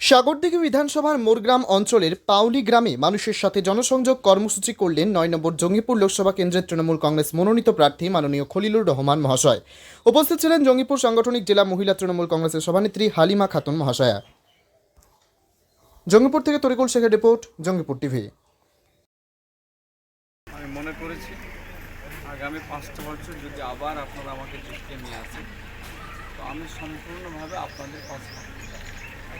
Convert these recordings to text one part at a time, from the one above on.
সাগরদিঘি বিধানসভার মোরগ্রাম অঞ্চলের পাউলি গ্রামে মানুষের সাথে জনসংযোগ কর্মসূচি করলেন নয় নম্বর জঙ্গিপুর লোকসভা কেন্দ্রের তৃণমূল কংগ্রেস মনোনীত প্রার্থী মাননীয় খলিলুর রহমান মহাশয়। উপস্থিত ছিলেন জঙ্গিপুর সাংগঠনিক জেলা মহিলা তৃণমূল কংগ্রেসের সভানেত্রী হালিমা খাতুন মহাশয়া। জঙ্গিপুর থেকে তরিকুল শেখের রিপোর্ট, জঙ্গিপুর টিভি। আমি মনে করেছি, আগামী পাঁচটা বছর যদি আবার আপনারা আমাকে নিয়ে আসেন, তো আমি সম্পূর্ণভাবে আপনাদের পাশে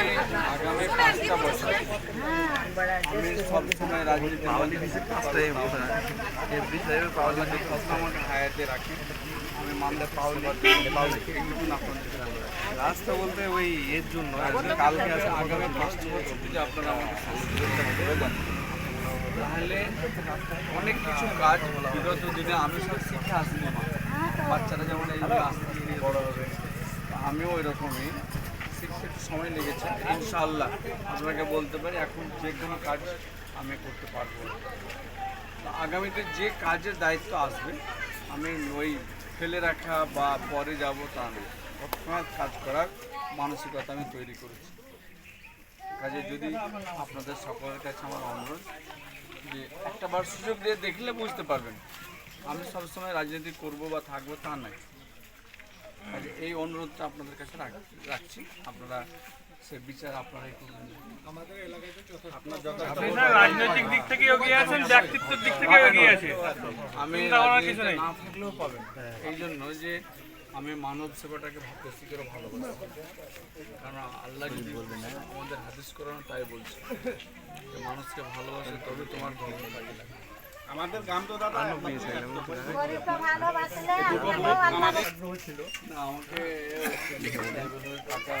আগামী পাঁচটা বছর আমি সবসময় রাজনীতি হায়াতে রাখি আমি মানলে পাউলি পাউলি রাস্তা বলতে ওই এর জন্য কালকে আছে আগামী পাঁচটা বছর যদি আপনারা তাহলে অনেক কিছু কাজ বিগত দিনে আমি সব শিখে আসিনি। বাচ্চারা যেমন এইভাবে আস্তে আস্তে আমিও ওই রকমই একটু সময় লেগেছে, ইনশাআল্লাহ। আপনাকে বলতে পারি, এখন যে কোনো কাজ আমি করতে পারব। আগামীতে যে কাজের দায়িত্ব আসবে, আমি ওই ফেলে রাখা বা পরে যাব তা নয় তৎক্ষণাৎ কাজ করার মানসিকতা আমি তৈরি করেছি। কাজে যদি আপনাদের সকলের কাছে আমার অনুরোধ, যে একটা বার সুযোগ দিয়ে দেখলে বুঝতে পারবেন, আমি সবসময় রাজনীতি করব বা থাকব তা নয়। কাজে এই অনুরোধটা আপনাদের কাছে রাখ- রাখছি। আপনারা সে বিচার আপনারাই করবেন। রাজনৈতিক দিক থেকে এগিয়ে আছেন ব্যক্তিত্বের দিক থেকে এগিয়ে আছে আমি কিছু নেই। না থাকলেও পাবেন। এই জন্য যে আমি মানব সেবাটাকে বেশি করে ভালোবাসি। কারণ আল্লাহ যদি বলবেন আমাদের হাদিস করানো তাই বলছে। মানুষকে ভালোবাসে তবে তোমার ধর্ম কাজে লাগে আমাদের গ্রাম তো দাদা ভালোবাসলে আমরাও না আমাকে টাকা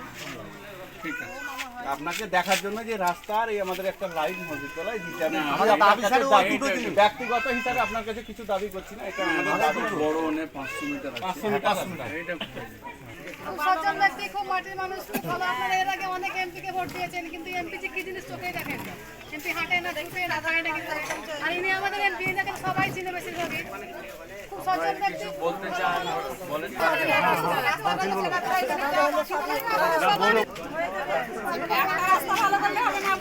একটু ঠিক আছে। আপনাকে দেখার জন্য যে রাস্তার এই আমাদের একটা লাইন মসজিদ তলায় দিতে এটা- এটা- এটা- ব্যক্তিগত হিসাবে আপনার কাছে কিছু দাবি করছি না এটা আমাদের দাবি বড় অনেক পাঁচশো মিটার পাঁচশো মিটার সজ্জন ব্যক্তি খুব মাটির মানুষ খুব ভালো। আপনারা এর আগে অনেক এমপিকে ভোট দিয়েছেন কিন্তু এমপি যে কি জিনিস চোখেই দেখেন এমপি হাঁটে না দেখবে না খায় না কিন্তু আর ইনি আমাদের এমপি দেখেন সবাই চিনে বেশিরভাগই। খুব বলতে চান বলেন একটা রাস্তা ভালো করলে হবে না